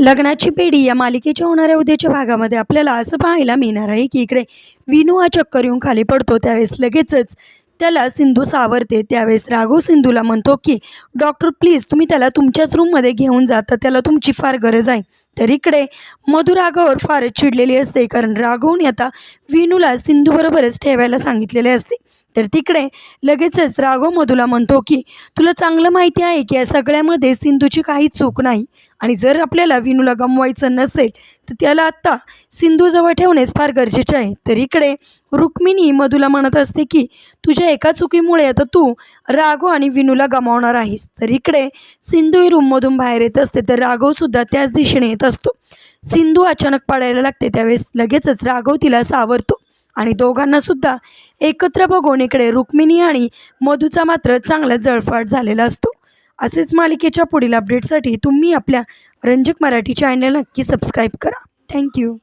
लग्नाची पेढी या मालिकेच्या होणाऱ्या उद्याच्या भागामध्ये आपल्याला असं पाहायला मिळणार आहे की इकडे विनू हा चक्कर येऊन खाली पडतो. त्यावेळेस लगेचच त्याला सिंधू सावरते. त्यावेळेस राघव सिंधूला म्हणतो की डॉक्टर प्लीज तुम्ही त्याला तुमच्याच रूममध्ये घेऊन जाता त्याला तुमची फार गरज आहे. तर इकडे मधु राघववर फारच चिडलेली असते कारण राघवने आता विनूला सिंधूबरोबरच ठेवायला सांगितलेले असते. तर तिकडे लगेचच राघव मधूला म्हणतो की तुला चांगलं माहिती आहे की या सगळ्यामध्ये सिंधूची काही चूक नाही. आणि जर आपल्याला विनूला गमवायचं नसेल तर त्याला आत्ता सिंधूजवळ ठेवणेच फार गरजेचे आहे. तर इकडे रुक्मिणी मधूला म्हणत असते की तुझ्या एका चुकीमुळे आता तू राघव आणि विनूला गमावणार आहेस. तर इकडे सिंधू ही रूममधून बाहेर येत असते तर राघवसुद्धा त्याच दिशेने येत असतो. सिंधू अचानक पडायला लागते त्यावेळेस लगेचच राघव तिला सावरतो आणि दोघांना सुद्धा एकत्र बघून इकडे रुक्मिणी आणि मधूचा मात्र चांगला जळफाट झालेला असतो. असेच मालिकेच्या पुढील अपडेटसाठी तुम्ही आपल्या रंजक मराठी चॅनल नक्की सबस्क्राईब करा. Thank you